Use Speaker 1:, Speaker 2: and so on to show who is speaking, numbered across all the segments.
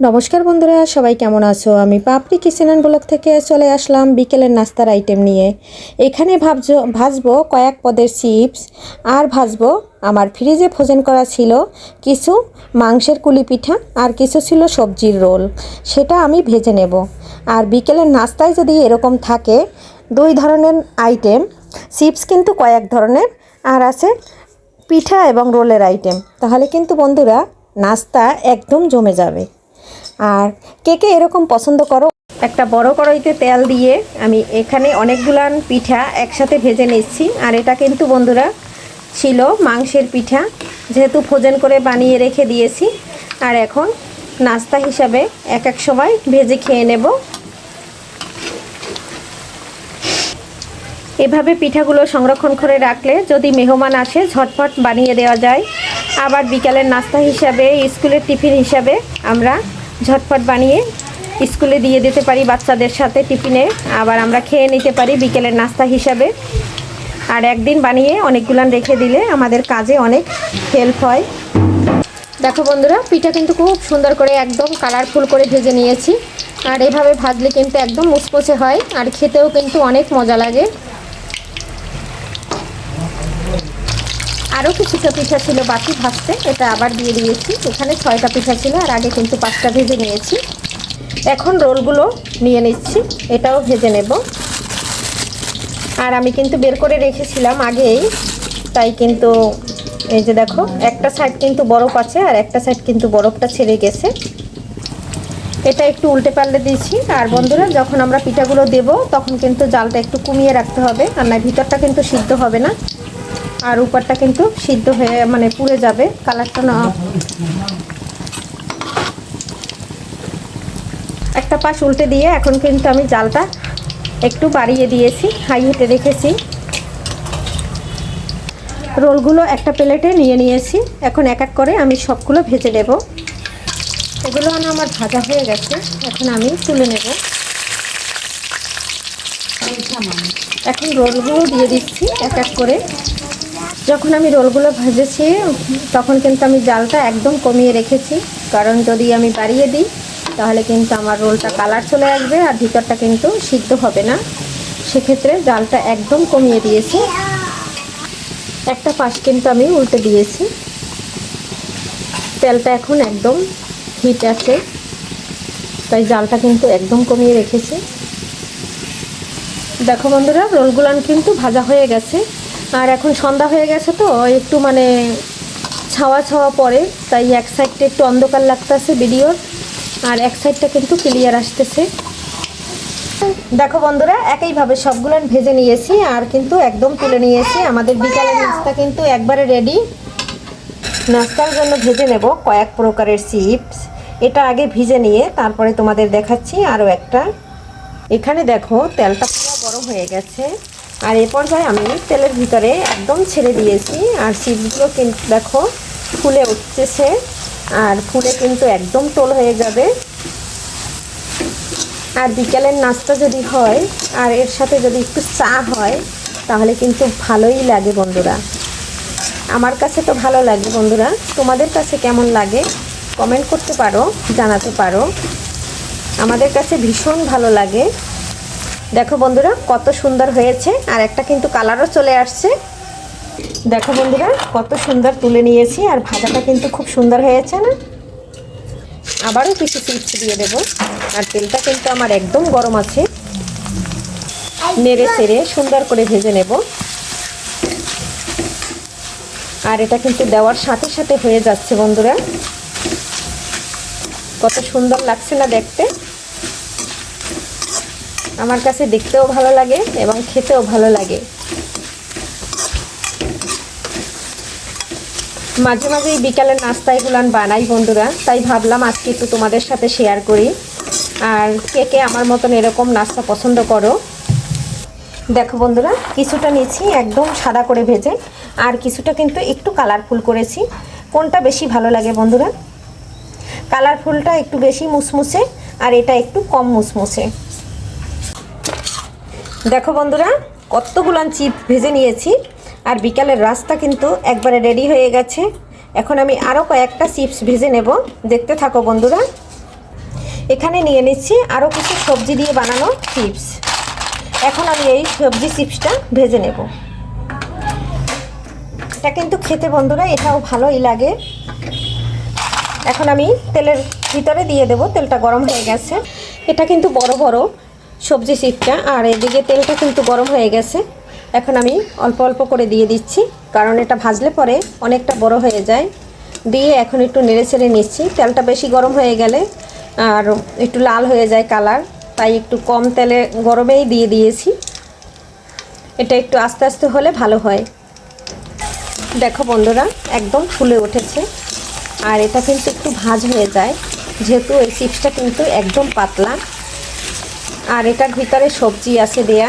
Speaker 1: নমস্কার বন্ধুরা, সবাই কেমন আছো? আমি পাপড়ি কিচেন ব্লক থেকে চলে আসলাম বিকেলের নাস্তার আইটেম নিয়ে। এখানে ভাবছ ভাজবো কয়েক পদের চিপস আর ভাজবো আমার ফ্রিজে ভোজন করা ছিল কিছু মাংসের কুলি পিঠা আর কিছু ছিল সবজির রোল। সেটা আমি ভেজে নেব। আর বিকেলের নাস্তায় যদি এরকম থাকে, দুই ধরনের আইটেম চিপস কিন্তু কয়েক ধরনের আর আছে পিঠা এবং রোলের আইটেম তাহলে কিন্তু বন্ধুরা, নাস্তা একদম জমে যাবে। আর কে কে এরকম পছন্দ করো? একটা বড় কড়াইতে তেল দিয়ে আমি এখানে অনেকগুলান পিঠা একসাথে ভেজে নিচ্ছি। আর এটা কিন্তু বন্ধুরা ছিল মাংসের পিঠা, যেহেতু ভোজন করে বানিয়ে রেখে দিয়েছি। আর এখন নাস্তা হিসাবে এক এক সময় ভেজে খেয়ে নেব। এভাবে পিঠাগুলো সংরক্ষণ করে রাখলে যদি মেহমান আসে, ঝটপট বানিয়ে দেওয়া যায়। আবার বিকালের নাস্তা হিসাবে, স্কুলের টিফিন হিসাবে আমরা ঝটপট বানিয়ে স্কুলে দিয়ে দিতে পারি বাচ্চাদের সাথে টিফিনে। আবার আমরা খেয়ে নিতে পারি বিকেলের নাস্তা হিসাবে। আর একদিন বানিয়ে অনেকগুলান রেখে দিলে আমাদের কাজে অনেক হেল্প হয়। দেখো বন্ধুরা, পিঠা কিন্তু খুব সুন্দর করে একদম কালারফুল করে ভেজে নিয়েছি। আর এভাবে ভাজলে কিন্তু একদম মুচমুচে হয়। আর খেতেও কিন্তু অনেক মজা লাগে। আরও কিছুটা পিঠা ছিল বাকি ভাজতে, এটা আবার দিয়ে দিয়েছি। এখানে ছয়টা পিঠা ছিল, আর আগে কিন্তু পাঁচটা ভেজে নিয়েছি। এখন রোলগুলো নিয়ে নিচ্ছি, এটাও ভেজে নেব। আর আমি কিন্তু বের করে রেখেছিলাম আগেই, তাই কিন্তু এই যে দেখো, একটা সাইড কিন্তু বরফ আছে, আর একটা সাইড কিন্তু বরফটা ছেড়ে গেছে। এটা একটু উল্টে পাল্টে দিয়েছি, আর বন্ধুরা, যখন আমরা পিঠাগুলো দেব, তখন কিন্তু জালটা একটু কমিয়ে রাখতে হবে, আর না, ভিতরটা কিন্তু সিদ্ধ হবে না। আর উপরটা কিন্তু সিদ্ধ হয়ে মানে পুড়ে যাবে। কালারটা না একটা পাশ উল্টে দিয়ে এখন কিন্তু আমি জালটা একটু বাড়িয়ে দিয়েছি, হাই হিটে রেখেছি। রোলগুলো একটা প্লেটে নিয়ে নিয়েছি। এখন এক এক করে আমি সবগুলো ভেজে নেব। এগুলো আমার ভাজা হয়ে গেছে, এখন আমি তুলে নেব। এখন রোলগুলো দিয়ে দিচ্ছি এক এক করে। যখন আমি রোলগুলো ভেজেছি, তখন কিন্তু আমি জালটা একদম কমিয়ে রেখেছি। কারণ যদি আমি বাড়িয়ে দিই, তাহলে কিন্তু আমার রোলটা কালার চলে আসবে আর ভিতরটা কিন্তু সিদ্ধ হবে না। সেক্ষেত্রে জালটা একদম কমিয়ে দিয়েছি। একটা পাশ কিন্তু আমি উল্টে দিয়েছি। তেলটা এখন একদম হিট আছে, তাই জালটা কিন্তু একদম কমিয়ে রেখেছি। দেখো বন্ধুরা, রোলগুলান কিন্তু ভাজা হয়ে গেছে। এখন সন্ধ্যা হয়ে গেছে তো, একটু মানে ছাওয়া ছাওয়া পরে তাই এক সাইডটা একটু অন্ধকার লাগতেছে ভিডিওর আর এক সাইডটা কিন্তু ক্লিয়ার আসতেছে। দেখো বন্ধুরা, একইভাবে সবগুলো ভেজে নিয়েছি আর কিন্তু একদম তুলে নিয়েছি। আমাদের বিকালের নাস্তা কিন্তু একবারে রেডি নাস্তার জন্য ভেজে নেব কয়েক প্রকারের চিপস এটা আগে ভিজে নিয়ে তারপরে তোমাদের দেখাচ্ছি আরও একটা। এখানে দেখো তেলটা পুরো গরম হয়ে গেছে। আর এ পর্যায়ে আমি তেলের ভিতরে একদম ছেড়ে দিয়েছি। আর চিপসগুলো কিন্তু দেখো, ফুলে উঠতেছে। আর ফুলে কিন্তু একদম টোল হয়ে যাবে। আর বিকেলের নাস্তা যদি হয়, আর এর সাথে যদি একটু চা হয়, তাহলে কিন্তু ভালোই লাগে বন্ধুরা। আমার কাছে তো ভালো লাগে বন্ধুরা। তোমাদের কাছে কেমন লাগে? কমেন্ট করতে পারো, জানাতে পারো। আমাদের কাছে ভীষণ ভালো লাগে। দেখো বন্ধুরা, কত সুন্দর হয়েছে, আর একটা কিন্তু কালারও চলে আসছে। দেখো বন্ধুরা, কত সুন্দর তুলে নিয়েছি, আর ভাজাটা কিন্তু খুব সুন্দর হয়েছে না? আবারও কিছু চিপস দিয়ে দেবো, আর তেলটা কিন্তু আমার একদম গরম আছে। নেড়ে চেড়ে সুন্দর করে ভেজে নেব। আর এটা কিন্তু দেওয়ার সাথে সাথে হয়ে যাচ্ছে বন্ধুরা। কত সুন্দর লাগছে না দেখতে। আমার কাছে দেখতেও ভালো লাগে এবং খেতেও ভালো লাগে। মাঝে মাঝে এই বিকালের নাস্তা এগুলো বানাই বন্ধুরা, তাই ভাবলাম আজকে একটু তোমাদের সাথে শেয়ার করি। আর কে কে আমার মতন এরকম নাস্তা পছন্দ করো? দেখো বন্ধুরা, কিছুটা নিয়েছি, একদম সাদা করে ভেজে, আর কিছুটা কিন্তু একটু কালারফুল করেছি। কোনটা বেশি ভালো লাগে বন্ধুরা? কালারফুলটা একটু বেশি মুসমুসে, আর এটা একটু কম মুসমুসে। দেখো বন্ধুরা কতগুলান চিপ ভেজে নিয়েছি, আর বিকালের রাস্তা কিন্তু একবারে রেডি হয়ে গেছে। এখন আমি আরও কয়েকটা চিপস ভেজে নেব, দেখতে থাকো বন্ধুরা। এখানে নিয়ে নিচ্ছি আরও কিছু সবজি দিয়ে বানানো চিপস। এখন আমি এই সবজি চিপসটা ভেজে নেব। এটা কিন্তু খেতে বন্ধুরা, এটাও ভালোই লাগে। এখন আমি তেলের ভিতরে দিয়ে দেব, তেলটা গরম হয়ে গেছে। এটা কিন্তু বড় বড়। সবজি চিপটা আর এদিকে তেলটা কিন্তু গরম হয়ে গেছে। এখন আমি অল্প অল্প করে দিয়ে দিচ্ছি, কারণ এটা ভাজলে পরে অনেকটা বড় হয়ে যায়। দিয়ে এখন একটু নেড়ে ছেড়ে নিচ্ছি, তেলটা বেশি গরম হয়ে গেলে আর একটু লাল হয়ে যায় কালার, তাই একটু কম তেলে গরমেই দিয়ে দিয়েছি। এটা একটু আস্তে আস্তে হলে ভালো হয়। দেখো বন্ধুরা, একদম ফুলে উঠেছে। আর এটা কিন্তু একটু ভাজ হয়ে যায়, যেহেতু এই চিপসটা কিন্তু একদম পাতলা। আর এটার ভিতরে সবজি আছে দেয়া।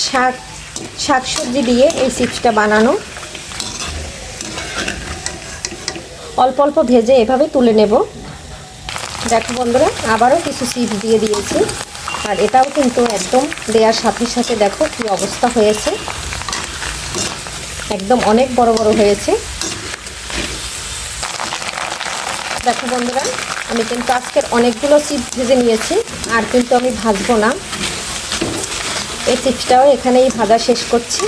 Speaker 1: শাক শাক সবজি দিয়ে এই চিপসটা বানানো। অল্প অল্প ভেজে এভাবে তুলে নেব। দেখো বন্ধুরা, আবারও কিছু চিপস দিয়ে দিয়েছি। আর এটাও কিন্তু একদম দেওয়ার সাথে সাথে দেখো কি অবস্থা হয়েছে। একদম অনেক বড় বড় হয়েছে। দেখো বন্ধুরা আমি কিন্তু আজকের অনেকগুলো চিপস ভেজে নিয়েছি, আর কিন্তু আমি ভাজবো না। এই চিপসটাও এখানেই ভাজা শেষ করছি।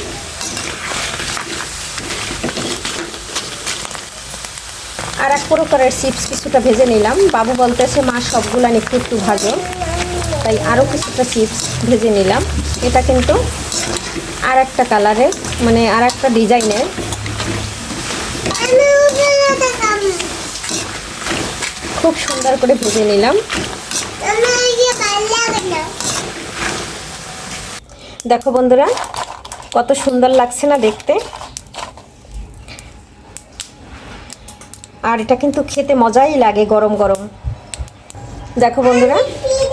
Speaker 1: আর এক প্রকারের চিপস কিছুটা ভেজে নিলাম। বাবু বলতেছে, মা, সবগুলা একটু একটু ভাজো। তাই আরও কিছুটা চিপস ভেজে নিলাম। এটা কিন্তু আর একটা কালারের মানে আর একটা ডিজাইনের খুব সুন্দর করে ভেজে নিলাম। দেখো বন্ধুরা, কত সুন্দর লাগছে না দেখতে? আর এটা কিন্তু খেতে মজাই লাগে গরম গরম। দেখো বন্ধুরা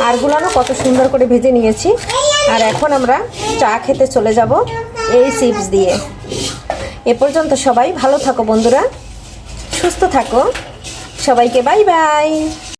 Speaker 1: আরগুলানো কত সুন্দর করে ভেজে নিয়েছি। আর এখন আমরা চা খেতে চলে যাব এই চিপস দিয়ে। এ পর্যন্ত সবাই ভালো থাকো বন্ধুরা, সুস্থ থাকো। সবাইকে বাই বাই।